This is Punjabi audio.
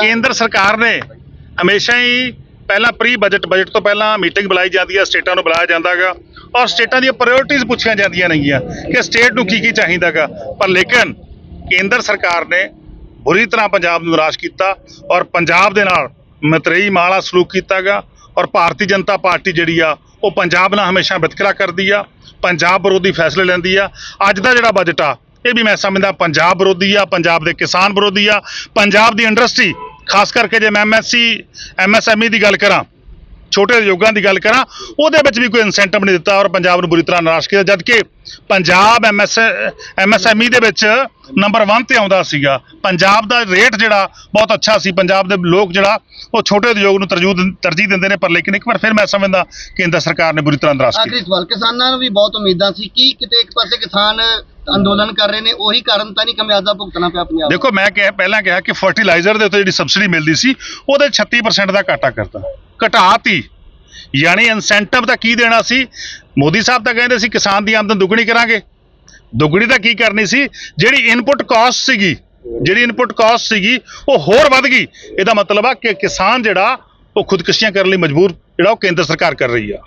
ਕੇਂਦਰ ਸਰਕਾਰ ਨੇ ਹਮੇਸ਼ਾ ਹੀ ਪਹਿਲਾਂ ਪ੍ਰੀ ਬਜਟ ਬਜਟ ਤੋਂ ਪਹਿਲਾਂ ਮੀਟਿੰਗ ਬੁਲਾਈ ਜਾਂਦੀ ਹੈ, ਸਟੇਟਾਂ ਨੂੰ ਬੁਲਾਇਆ ਜਾਂਦਾਗਾ ਔਰ ਸਟੇਟਾਂ ਦੀਆਂ ਪ੍ਰਾਇੋਰਟੀਆਂ ਪੁੱਛੀਆਂ ਜਾਂਦੀਆਂ ਨੇਗੀਆਂ ਕਿ ਸਟੇਟ ਨੂੰ ਕੀ ਕੀ ਚਾਹੀਦਾਗਾ ਪਰ ਲੇਕਿਨ ਕੇਂਦਰ ਸਰਕਾਰ ਨੇ ਬੁਰੀ ਤਰ੍ਹਾਂ ਪੰਜਾਬ ਨੂੰ ਨਿਰਾਸ਼ ਕੀਤਾ ਔਰ ਪੰਜਾਬ ਦੇ ਨਾਲ ਮਤਰੇਈ ਮਾਲਾ ਸਲੂਕ ਕੀਤਾਗਾ ਔਰ ਭਾਰਤੀ ਜਨਤਾ ਪਾਰਟੀ ਜਿਹੜੀ ਆ, ਉਹ ਪੰਜਾਬ ਨਾਲ ਹਮੇਸ਼ਾ ਵਿਤਕਰਾ ਕਰਦੀ ਆ, ਪੰਜਾਬ ਵਿਰੋਧੀ ਫੈਸਲੇ ਲੈਂਦੀ ਆ। ਅੱਜ ਦਾ ਜਿਹੜਾ ਬਜਟ ਆ, ਇਹ ਵੀ ਮੈਂ ਸਮਝਦਾ, ਪੰਜਾਬ ਵਿਰੋਧੀ ਆ, ਪੰਜਾਬ ਦੇ ਕਿਸਾਨ ਵਿਰੋਧੀ ਆ, ਪੰਜਾਬ ਦੀ ਇੰਡਸਟਰੀ ਖਾਸ ਕਰਕੇ ਜੇ ਮੈਂ ਐਮਐਸਸੀ ਐਮਐਸਐਮਈ ਦੀ ਗੱਲ ਕਰਾਂ ਛੋਟੇ ਉਦਯੋਗਾਂ ਦੀ ਗੱਲ ਕਰਾਂ ਉਹਦੇ ਵਿੱਚ ਵੀ ਕੋਈ ਇਨਸੈਂਟਿਵ ਨਹੀਂ ਦਿੱਤਾ ਔਰ ਪੰਜਾਬ ਨੂੰ ਬੁਰੀ ਤਰ੍ਹਾਂ ਨਿਰਾਸ਼ ਕੀਤਾ ਜਦ ਕਿ ਪੰਜਾਬ ਐਮਐਸ ਐਮਐਸਐਮਈ ਦੇ ਵਿੱਚ ਨੰਬਰ 1 ਤੇ ਆਉਂਦਾ ਸੀਗਾ। ਪੰਜਾਬ ਦਾ ਰੇਟ ਜਿਹੜਾ ਬਹੁਤ ਅੱਛਾ ਸੀ ਪੰਜਾਬ ਦੇ ਲੋਕ ਜਿਹੜਾ ਉਹ ਛੋਟੇ ਉਦਯੋਗ ਨੂੰ ਤਰਜੀਹ ਦਿੰਦੇ ਨੇ ਪਰ ਲੇਕਿਨ ਇੱਕ ਵਾਰ ਫਿਰ ਮੈਂ ਸਮਝਦਾ ਕੇਂਦਰ ਸਰਕਾਰ ਨੇ ਬੁਰੀ ਤਰ੍ਹਾਂ ਨਿਰਾਸ਼ ਕੀਤਾ। ਆਖਰੀ ਸਵਾਲ ਕਿਸਾਨਾਂ ਨੂੰ ਵੀ ਬਹੁਤ ਉਮੀਦਾਂ ਸੀ ਕਿ ਕਿਤੇ ਇੱਕ ਪਾਸੇ ਕਿਸਾਨ ਅੰਦੋਲਨ ਕਰ ਰਹੇ ਨੇ, ਉਹੀ ਕਾਰਨ ਤਾਂ ਨਹੀਂ ਕਮਿਆਜ਼ਾ ਭੁਗਤਣਾ ਪਿਆ ਪੰਜਾਬ ਦੇਖੋ, ਮੈਂ ਕਿਹਾ, ਪਹਿਲਾਂ ਕਿਹਾ ਕਿ ਫਰਟੀਲਾਈਜ਼ਰ ਦੇ ਉੱਤੇ ਜਿਹੜੀ ਸਬਸਿਡੀ ਮਿਲਦੀ ਸੀ, ਉਹਦੇ 36% ਦਾ ਘਾਟਾ ਕਰਤਾ। ਘਟਾਤੀ। ਯਾਨੀ ਇਨਸੈਂਟਿਵ ਤਾਂ ਕੀ ਦੇਣਾ ਸੀ? ਮੋਦੀ ਸਾਹਿਬ ਤਾਂ ਕਹਿੰਦੇ ਸੀ, ਕਿਸਾਨ ਦੀ ਆਮਦਨ ਦੁੱਗਣੀ ਕਰਾਂਗੇ। ਦੁੱਗਣੀ ਤਾਂ ਕੀ ਕਰਨੀ ਸੀ? ਜਿਹੜੀ ਇਨਪੁਟ ਕਾਸਟ ਸੀਗੀ, ਜਿਹੜੀ ਇਨਪੁਟ ਕਾਸਟ ਸੀਗੀ, ਉਹ ਹੋਰ ਵੱਧ ਗਈ। ਇਹਦਾ ਮਤਲਬ ਆ ਕਿ ਕਿਸਾਨ ਜਿਹੜਾ, ਉਹ ਖੁਦਕੁਸ਼ੀਆਂ ਕਰਨ ਲਈ ਮਜਬੂਰ, ਜਿਹੜਾ ਉਹ ਕੇਂਦਰ ਸਰਕਾਰ ਕਰ ਰਹੀ ਆ।